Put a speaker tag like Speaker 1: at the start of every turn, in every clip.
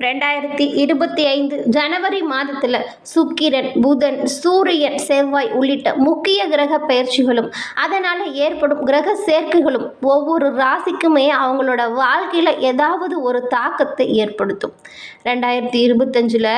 Speaker 1: ரெண்டாயிரத்தி இருபத்தி ஐந்து ஜனவரி மாதத்தில் சுக்கிரன் புதன் சூரியன் செவ்வாய் உள்ளிட்ட முக்கிய கிரக பயிற்சிகளும் அதனால் ஏற்படும் கிரக சேர்க்கைகளும் ஒவ்வொரு ராசிக்குமே அவங்களோட வாழ்க்கையில் ஏதாவது ஒரு தாக்கத்தை ஏற்படுத்தும். ரெண்டாயிரத்தி இருபத்தஞ்சில்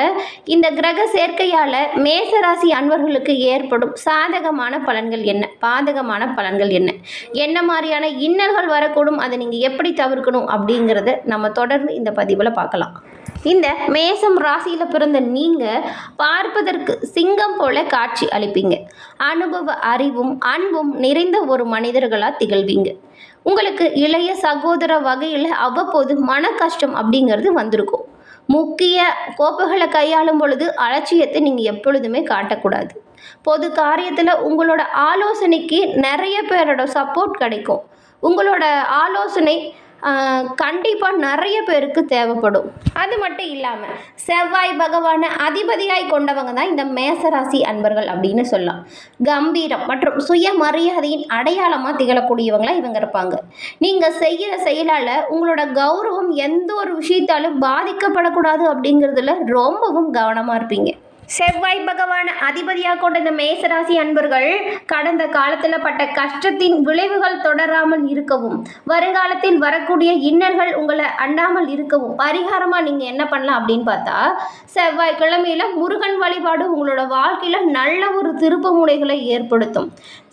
Speaker 1: இந்த கிரக சேர்க்கையால் மேசராசி அன்பர்களுக்கு ஏற்படும் சாதகமான பலன்கள் என்ன? பாதகமான பலன்கள் என்ன? என்ன மாதிரியான இன்னல்கள் வரக்கூடும்? அதை நீங்கள் எப்படி தவிர்க்கணும் அப்படிங்கிறத நம்ம தொடர்ந்து இந்த பதிவில் பார்க்கலாம். இந்த மேசம் ராசியில் பிறந்த நீங்கள் பார்ப்பதற்கு சிங்கம் போல காட்சி அளிப்பீங்க. அனுபவ அறிவும் அன்பும் நிறைந்த ஒரு மனிதர்களாக திகழ்வீங்க. உங்களுக்கு இளைய சகோதர வகையில் அவ்வப்போது மன கஷ்டம் அப்படிங்கிறது வந்திருக்கும். முக்கிய கோப்புகளை கையாளும் பொழுது அலட்சியத்தை நீங்கள் எப்பொழுதுமே காட்டக்கூடாது. பொது காரியத்தில் உங்களோட ஆலோசனைக்கு நிறைய பேரோட சப்போர்ட் கிடைக்கும். உங்களோட ஆலோசனை கண்டிப்பாக நிறைய பேருக்கு தேவைப்படும். அது மட்டும் இல்லாமல் செவ்வாய் பகவானை அதிபதியாய் கொண்டவங்க தான் இந்த மேசராசி அன்பர்கள் அப்படின்னு சொல்லலாம். கம்பீரம் மற்றும் சுயமரியாதையின் அடையாளமாக திகழக்கூடியவங்களாக இவங்க இருப்பாங்க. நீங்கள் செய்கிற செயலால் உங்களோட கௌரவம் எந்த ஒரு விஷயத்தாலும் பாதிக்கப்படக்கூடாது அப்படிங்கிறதுல ரொம்பவும் கவனமாக இருப்பீங்க. செவ்வாய் பகவான் அதிபதியாக கொண்ட இந்த மேசராசி அன்பர்கள் கடந்த காலத்தில் பட்ட கஷ்டத்தின் விளைவுகள் தொடராமல் இருக்கவும் வருங்காலத்தில் வரக்கூடிய இன்னல்கள் உங்களை அண்டாமல் இருக்கவும் பரிகாரமாக நீங்கள் என்ன பண்ணலாம் அப்படின்னு பார்த்தா செவ்வாய்க்கிழமையில் முருகன் வழிபாடு உங்களோட வாழ்க்கையில் நல்ல ஒரு திருப்பு முனைகளை ஏற்படுத்தும்.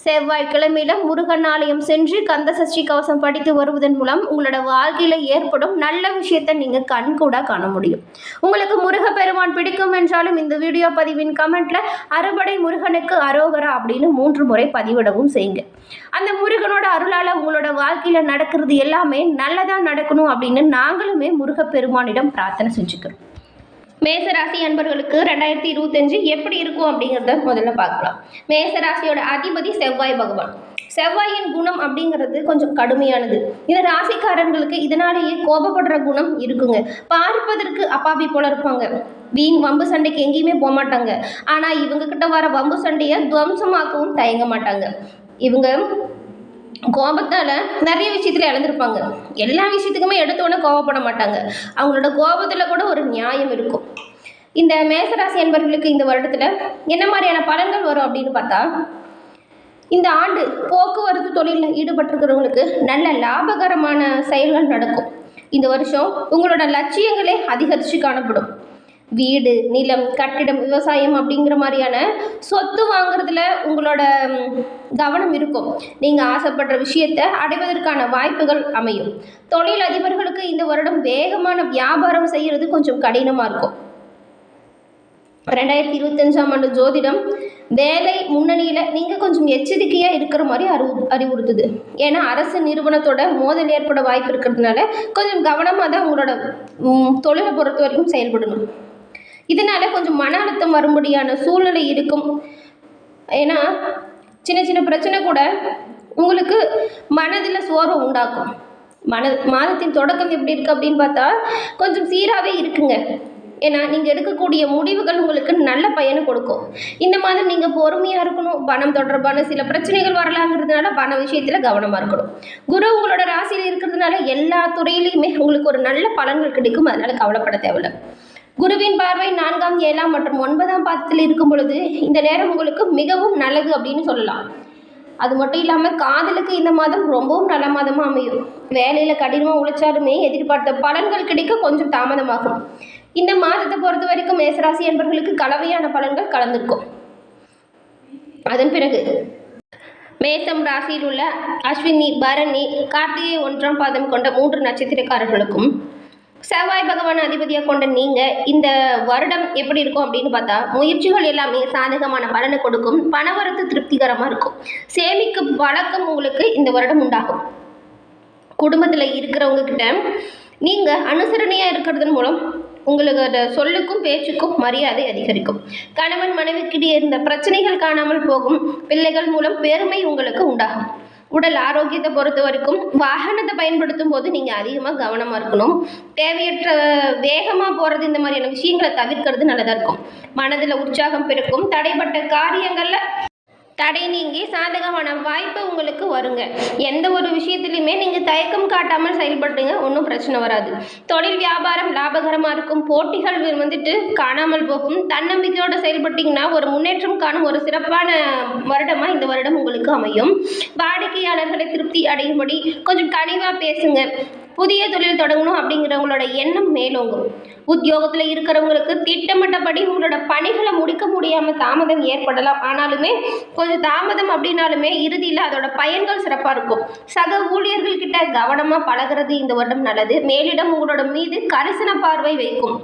Speaker 1: செவ்வாய் கிழமையில முருகன் ஆலயம் சென்று கந்த சஷ்டி கவசம் படித்து வருவதன் மூலம் உங்களோட வாழ்க்கையில் ஏற்படும் நல்ல விஷயத்தை நீங்கள் கண்கூட காண முடியும். உங்களுக்கு முருகப்பெருமான் பிடிக்கும் என்றாலும் இந்த வீடியோ பதிவின் கமெண்ட்ல அறுபடை முருகனுக்கு அரோகரா அப்படின்னு மூன்று முறை பதிவிடவும் செய்யுங்க. அந்த முருகனோட அருளால உங்களோட வாழ்க்கையில நடக்கிறது எல்லாமே நல்லதா நடக்கணும் அப்படின்னு நாங்களுமே முருகப்பெருமானிடம் பிரார்த்தனை செஞ்சுக்கிறோம். மேசராசி அன்பர்களுக்கு ரெண்டாயிரத்தி இருபத்தஞ்சு எப்படி இருக்கும் அப்படிங்கிறத முதல்ல பார்க்கலாம். மேசராசியோட அதிபதி செவ்வாய் பகவான். செவ்வாயின் குணம் அப்படிங்கிறது கொஞ்சம் கடுமையானது. இந்த ராசிக்காரர்களுக்கு இதனாலேயே கோபப்படுற குணம் இருக்குங்க. பார்ப்பதற்கு அப்பாவி போல இருப்பாங்க. வீண் வம்பு சண்டைக்கு எங்கேயுமே போக மாட்டாங்க. ஆனால் இவங்க கிட்ட வர வம்பு சண்டையை துவம்சமாக்கவும் தயங்க மாட்டாங்க. இவங்க கோபத்தால் நிறைய விஷயத்தில் இழந்திருப்பாங்க. எல்லா விஷயத்துக்குமே எடுத்தோன்னே கோபப்பட மாட்டாங்க. அவங்களோட கோபத்தில் கூட ஒரு நியாயம் இருக்கும். இந்த மேசராசி என்பவர்களுக்கு இந்த வருடத்தில் என்ன மாதிரியான பலன்கள் வரும் அப்படின்னு பார்த்தா இந்த ஆண்டு போக்குவரத்து தொழிலில் ஈடுபட்டிருக்கிறவங்களுக்கு நல்ல லாபகரமான செயல்கள் நடக்கும். இந்த வருஷம் உங்களோட லட்சியங்களே அதிகரித்து காணப்படும். வீடு நிலம் கட்டிடம் விவசாயம் அப்படிங்கிற மாதிரியான சொத்து வாங்குறதுல உங்களோட கவனம் இருக்கும். நீங்கள் ஆசைப்படுற விஷயத்தை அடைவதற்கான வாய்ப்புகள் அமையும். தொழில் அதிபர்களுக்கு இந்த வருடம் வேகமான வியாபாரம் செய்கிறது கொஞ்சம் கடினமாக இருக்கும். ரெண்டாயிரத்தி இருபத்தஞ்சாம் ஆண்டு ஜோதிடம் வேலை முன்னணியில் நீங்கள் கொஞ்சம் எச்சரிக்கையாக இருக்கிற மாதிரி அறிவு அறிவுறுத்துது. ஏன்னா அரசு நிறுவனத்தோட மோதல் ஏற்பட வாய்ப்பு இருக்கிறதுனால கொஞ்சம் கவனமாக தான் உங்களோட தொழிலை பொறுத்த வரைக்கும் செயல்படணும். இதனால கொஞ்சம் மன அழுத்தம் வரும்படியான சூழ்நிலை இருக்கும். ஏன்னா சின்ன சின்ன பிரச்சனை கூட உங்களுக்கு மனதில் சோர்வை உண்டாக்கும். மன மாதத்தின் தொடக்கம் எப்படி இருக்குது அப்படின்னு பார்த்தா கொஞ்சம் சீராகவே இருக்குங்க. ஏன்னா நீங்கள் எடுக்கக்கூடிய முடிவுகள் உங்களுக்கு நல்ல பயனை கொடுக்கும். இந்த மாதம் நீங்கள் பொறுமையாக இருக்கணும். பணம் தொடர்பான சில பிரச்சனைகள் வரலாங்கிறதுனால பண விஷயத்தில் கவனமாக இருக்கணும். குரு உங்களோட ராசியில் இருக்கிறதுனால எல்லா துறையிலையுமே உங்களுக்கு ஒரு நல்ல பலன்கள் கிடைக்கும். அதனால் கவலைப்பட தேவையில்லை. குருவின் பார்வை நான்காம் ஏழாம் மற்றும் ஒன்பதாம் பாதத்தில் இருக்கும் பொழுது இந்த நேரம் உங்களுக்கு மிகவும் நல்லது அப்படின்னு சொல்லலாம். அது மட்டும் இல்லாமல் காதலுக்கு இந்த மாதம் ரொம்பவும் நல்ல மாதமாக அமையும். வேலையில் கடினமாக உழைச்சாலுமே எதிர்பார்த்த பலன்கள் கிடைக்க கொஞ்சம் தாமதமாகும். இந்த மாதத்தை பொறுத்த வரைக்கும் மேசராசி என்பவர்களுக்கு கலவையான பலன்கள் கலந்திருக்கும். அதன் பிறகு மேசம் ராசியில் உள்ள அஸ்வினி பரணி கார்த்திகை ஒன்றாம் பாதம் கொண்ட மூன்று நட்சத்திரக்காரர்களுக்கும் செவ்வாய் பகவான் அதிபதியாக கொண்ட நீங்கள் இந்த வருடம் எப்படி இருக்கும் அப்படின்னு பார்த்தா முயற்சிகள் எல்லாமே சாதகமான பலனை கொடுக்கும். பணவரத்து திருப்திகரமாக இருக்கும். சேமிக்கும் பழக்கம் உங்களுக்கு இந்த வருடம் உண்டாகும். குடும்பத்தில் இருக்கிறவங்க கிட்ட நீங்கள் அனுசரணையாக இருக்கிறதன் மூலம் உங்களோட சொல்லுக்கும் பேச்சுக்கும் மரியாதை அதிகரிக்கும். கணவன் மனைவிக்கிடையே இருந்த பிரச்சனைகள் காணாமல் போகும் பிள்ளைகள் மூலம் பெருமை உங்களுக்கு உண்டாகும். உடல் ஆரோக்கியத்தை பொறுத்த வரைக்கும் வாகனத்தை பயன்படுத்தும் போது நீங்கள் அதிகமாக கவனமாக இருக்கணும். தேவையற்ற வேகமாக போகிறது இந்த மாதிரியான விஷயங்களை தவிர்க்கிறது நல்லதாக இருக்கும். மனதில் உற்சாகம் பிறக்கும். தடைப்பட்ட காரியங்களில் தடை நீங்கி சாதகமான வாய்ப்பு உங்களுக்கு வருங்க. எந்த ஒரு விஷயத்துலையுமே நீங்கள் தயக்கம் காட்டாமல் செயல்பட்டுங்க ஒன்றும் பிரச்சனை வராது. தொழில் வியாபாரம் லாபகரமாக இருக்கும். போட்டிகள் வந்துட்டு காணாமல் போகும். தன்னம்பிக்கையோடு செயல்பட்டீங்கன்னா ஒரு முன்னேற்றம் காணும் ஒரு சிறப்பான வருடமாக இந்த வருடம் உங்களுக்கு அமையும். வாடிக்கையாளர்களை திருப்தி அடையும்படி கொஞ்சம் கனிவாக பேசுங்க. புதிய தொழில் தொடங்கணும் அப்படிங்கிறவங்களோட எண்ணம் மேலோங்கும். உத்தியோகத்தில் இருக்கிறவங்களுக்கு திட்டமிட்டபடி உங்களோட பணிகளை முடிக்க முடியாமல் தாமதம் ஏற்படலாம். ஆனாலுமே கொஞ்சம் தாமதம் அப்படின்னாலுமே இறுதியில் அதோட பயன்கள் சிறப்பாக இருக்கும். சக ஊழியர்கள்கிட்ட கவனமாக பழகுறது இந்த வருடம் நல்லது. மேலிடம் உங்களோட மீது கரிசன பார்வை வைக்கும்.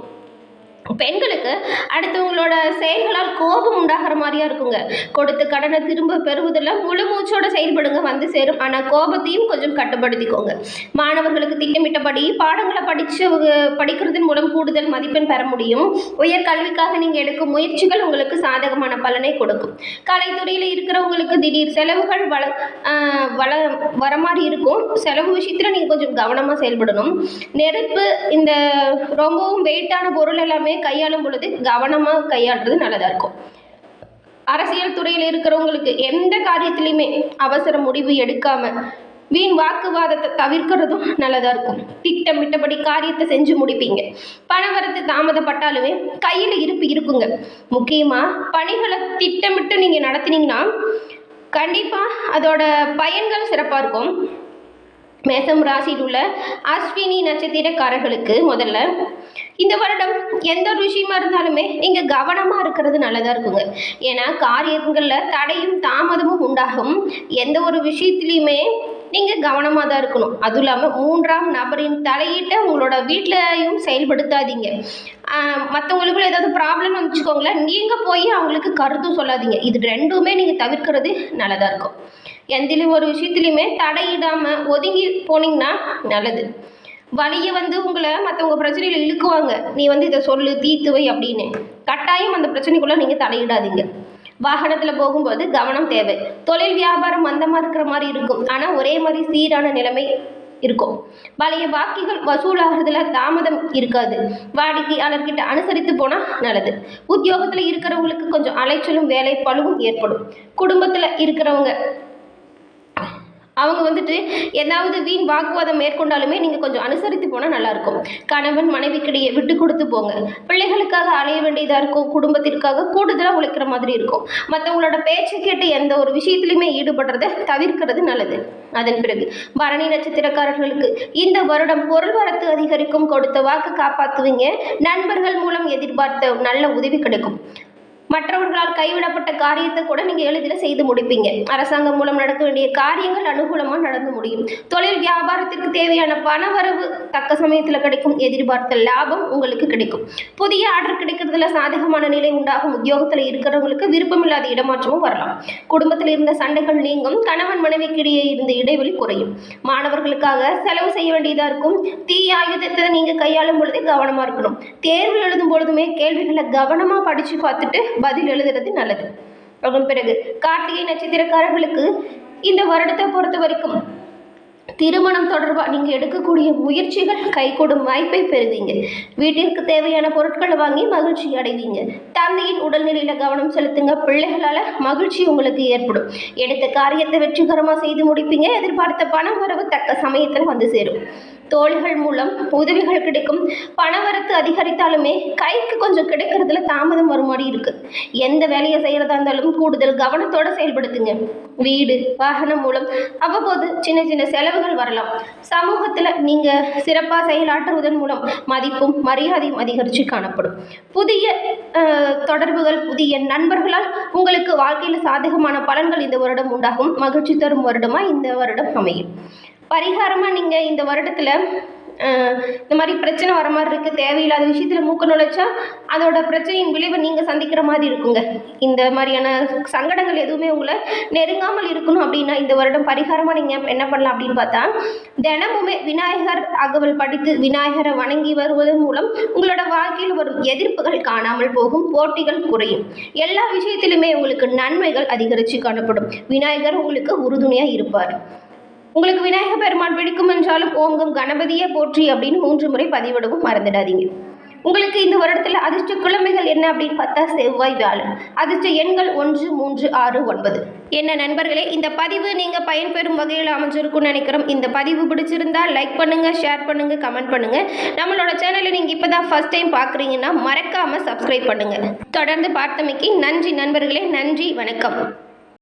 Speaker 1: பெண்களுக்கு அடுத்தவங்களோட செயல்களால் கோபம் உண்டாகிற மாதிரியா இருக்குங்க. கொடுத்து கடனை திரும்ப பெறுவதில் முழு மூச்சோட செயல்படுங்க வந்து சேரும். ஆனால் கோபத்தையும் கொஞ்சம் கட்டுப்படுத்திக்கோங்க. மாணவர்களுக்கு திட்டமிட்டபடி பாடங்களை படித்து படிக்கிறதன் மூலம் கூடுதல் மதிப்பெண் பெற முடியும். உயர் கல்விக்காக நீங்கள் எடுக்கும் முயற்சிகள் உங்களுக்கு சாதகமான பலனை கொடுக்கும். கலைத்துறையில் இருக்கிறவங்களுக்கு திடீர் செலவுகள் வள வள வர மாதிரி இருக்கும். செலவு விஷயத்தில் நீங்கள் கொஞ்சம் கவனமாக செயல்படணும். நெருப்பு இந்த ரொம்பவும் வெயிட்டான பொருள் எல்லாமே கையாளும் பொழுது கவனமாக கையாளுறது நல்லதாக இருக்கும். அரசியல் துறையில் இருக்கிறவங்களுக்கு எந்த காரியத்திலையுமே அவசர முடிவு எடுக்காம வீண் வாக்குவாதத்தை தவிர்க்கிறதும் நல்லதாக இருக்கும். திட்டமிட்டபடி காரியத்தை செஞ்சு முடிப்பீங்க. பணவரத்து தாமதப்பட்டாலுமே கையில் இருப்பு இருக்குங்க. முக்கியமாக பணிகளை திட்டமிட்டு நீங்கள் நடத்தினீங்கன்னா கண்டிப்பாக அதோட பயன்கள் சிறப்பாக இருக்கும். மேசம் ராசியில் உள்ள அஸ்வினி நட்சத்திரக்காரர்களுக்கு முதல்ல இந்த வருடம் எந்த ஒரு விஷயமா இருந்தாலுமே நீங்கள் கவனமாக இருக்கிறது நல்லதாக இருக்குங்க. ஏன்னா காரியங்களில் தடையும் தாமதமும் உண்டாகும். எந்த ஒரு விஷயத்துலையுமே நீங்கள் கவனமாக தான் இருக்கணும். அதுவும் இல்லாமல் மூன்றாம் நபரின் தலையீட்டை உங்களோட வீட்டிலையும் செயல்படுத்தாதீங்க. மற்றவங்களுக்குள்ள ஏதாவது ப்ராப்ளம் வச்சுக்கோங்களேன் நீங்கள் போய் அவங்களுக்கு கருத்தும் சொல்லாதீங்க. இது ரெண்டுமே நீங்கள் தவிர்க்கிறது நல்லதாக இருக்கும். எந்திலும் ஒரு விஷயத்துலையுமே தடையிடாமல் ஒதுங்கி போனீங்கன்னா நல்லது. வழியை வந்து உங்களை மற்றவங்க பிரச்சனையில் இழுக்குவாங்க. நீ வந்து இதை சொல்லு தீத்துவை அப்படின்னு. கட்டாயம் அந்த பிரச்சனைக்குள்ளே நீங்கள் தலையிடாதீங்க. வாகனத்தில் போகும்போது கவனம் தேவை. தொழில் வியாபாரம் மந்தமாக இருக்கிற மாதிரி இருக்கும். ஆனால் ஒரே மாதிரி சீரான நிலைமை இருக்கும். பழைய பாக்கிகள் வசூலாகிறதுல தாமதம் இருக்காது. வாடிக்கையாளர்கிட்ட அனுசரித்து போனால் நல்லது. உத்தியோகத்தில் இருக்கிறவங்களுக்கு கொஞ்சம் அலைச்சலும் வேலை பழுவும் ஏற்படும். குடும்பத்தில் இருக்கிறவங்க அவங்க வந்துட்டு ஏதாவது வீண் வாக்குவாதம் மேற்கொண்டாலுமே நீங்கள் கொஞ்சம் அனுசரித்து போனால் நல்லாயிருக்கும். கணவன் மனைவிக்கிடையே விட்டு கொடுத்து போங்க. பிள்ளைகளுக்காக அலைய வேண்டியதாக இருக்கும். குடும்பத்திற்காக கூடுதலாக உழைக்கிற மாதிரி இருக்கும். மற்றவங்களோட பேச்சை கேட்டு எந்த ஒரு விஷயத்துலையுமே ஈடுபடுறதை தவிர்க்கிறது நல்லது. அதன் பிறகு பரணி நட்சத்திரக்காரர்களுக்கு இந்த வருடம் பொருள் வரத்து அதிகரிக்கும் கொடுத்த வாக்கு காப்பாற்றுவீங்க நண்பர்கள் மூலம் எதிர்பார்த்த நல்ல உதவி கிடைக்கும். மற்றவர்களால் கைவிடப்பட்ட காரியத்தை கூட நீங்கள் எளிதில் செய்து முடிப்பீங்க. அரசாங்கம் மூலம் நடக்க வேண்டிய காரியங்கள் அனுகூலமாக நடந்து முடியும். தொழில் வியாபாரத்திற்கு தேவையான பணவரவு தக்க சமயத்தில் கிடைக்கும். எதிர்பார்த்த லாபம் உங்களுக்கு கிடைக்கும். புதிய ஆர்டர் கிடைக்கிறதுல சாதகமான நிலை உண்டாகும். உத்தியோகத்தில் இருக்கிறவங்களுக்கு விருப்பமில்லாத இடமாற்றமும் வரலாம். குடும்பத்தில் இருந்த சண்டைகள் நீங்கும். கணவன் மனைவிக்கிடையே இருந்த இடைவெளி குறையும். மாணவர்களுக்காக செலவு செய்ய வேண்டியதாக இருக்கும். தீ ஆயுதத்தை நீங்கள் கையாளும் பொழுதே கவனமாக இருக்கணும். தேர்வு எழுதும் பொழுதுமே கேள்விகளை கவனமாக படித்து பார்த்துட்டு பதில் எழுதுறது நல்லது. அதன் பிறகு கார்த்திகை நட்சத்திரக்காரர்களுக்கு இந்த வருடத்தை பொறுத்த வரைக்கும் திருமணம் தொடர்பாக நீங்கள் எடுக்கக்கூடிய முயற்சிகள் கைகூடும் வாய்ப்பை பெறுவீங்க. வீட்டிற்கு தேவையான பொருட்களை வாங்கி மகிழ்ச்சி அடைவீங்க. தந்தையின் உடல்நிலையில் கவனம் செலுத்துங்க. பிள்ளைகளால் மகிழ்ச்சி உங்களுக்கு ஏற்படும். எடுத்த காரியத்தை வெற்றிகரமாக செய்து முடிப்பீங்க. எதிர்பார்த்த பணம் வரவு தக்க சமயத்தில் வந்து சேரும். தோள்கள் மூலம் உதவிகள் கிடைக்கும். பணவரத்து அதிகரித்தாலுமே கைக்கு கொஞ்சம் கிடைக்கிறதுல தாமதம் வரும் மாதிரி இருக்குது எந்த வேலையை செய்கிறதா இருந்தாலும் கூடுதல் கவனத்தோடு செயல்படுத்துங்க. வீடு வாகனம் மூலம் அவ்வப்போது சின்ன சின்ன செலவுகள் வரலாம். சமூகத்தில் நீங்கள் சிறப்பாக செயலாற்றுவதன் மூலம் மதிப்பும் மரியாதையும் அதிகரித்து காணப்படும். புதிய தொடர்புகள் புதிய நண்பர்களால் உங்களுக்கு வாழ்க்கையில் சாதகமான பலன்கள் இந்த வருடம் உண்டாகும். மகிழ்ச்சி தரும் வருடமாக இந்த வருடம் அமையும். பரிகாரமாக நீங்கள் இந்த வருடத்தில் இந்த மாதிரி பிரச்சனை வர மாதிரி இருக்குது தேவையில்லாத விஷயத்தில் மூக்க நுழைச்சா அதோட பிரச்சனையின் விளைவை நீங்கள் சந்திக்கிற மாதிரி இருக்குங்க. இந்த மாதிரியான சங்கடங்கள் எதுவுமே உங்களை நெருங்காமல் இருக்கணும் அப்படின்னா இந்த வருடம் பரிகாரமாக நீங்கள் என்ன பண்ணலாம் அப்படின்னு பார்த்தா தினமுமே விநாயகர் அகவல் படித்து விநாயகரை வணங்கி வருவதன் மூலம் உங்களோட வாழ்க்கையில் வரும் எதிர்ப்புகள் காணாமல் போகும் போட்டிகள் குறையும். எல்லா விஷயத்திலுமே உங்களுக்கு நன்மைகள் அதிகரித்து காணப்படும். விநாயகர் உங்களுக்கு உறுதுணையாக இருப்பார். உங்களுக்கு விநாயக பெருமான் பிடிக்கும் என்றாலும் ஓங்கும் கணபதியே போற்றி அப்படின்னு மூன்று முறை பதிவிடவும் மறந்துடாதீங்க. உங்களுக்கு இந்த வருடத்தில் அதிர்ஷ்ட கிழமைகள் என்ன அப்படின்னு பார்த்தா செவ்வாய் வியாழன். அதிர்ஷ்ட எண்கள் ஒன்று மூன்று ஆறு ஒன்பது. என்ன நண்பர்களே இந்த பதிவு நீங்கள் பயன்பெறும் வகையில் அமைஞ்சிருக்கும்னு நினைக்கிறோம். இந்த பதிவு பிடிச்சிருந்தா லைக் பண்ணுங்கள் ஷேர் பண்ணுங்கள் கமெண்ட் பண்ணுங்கள் நம்மளோட சேனலை நீங்கள் இப்போ தான் ஃபஸ்ட் டைம் பார்க்குறீங்கன்னா மறக்காமல் சப்ஸ்கிரைப் பண்ணுங்கள் தொடர்ந்து பார்த்தமைக்கு நன்றி நண்பர்களே நன்றி வணக்கம்.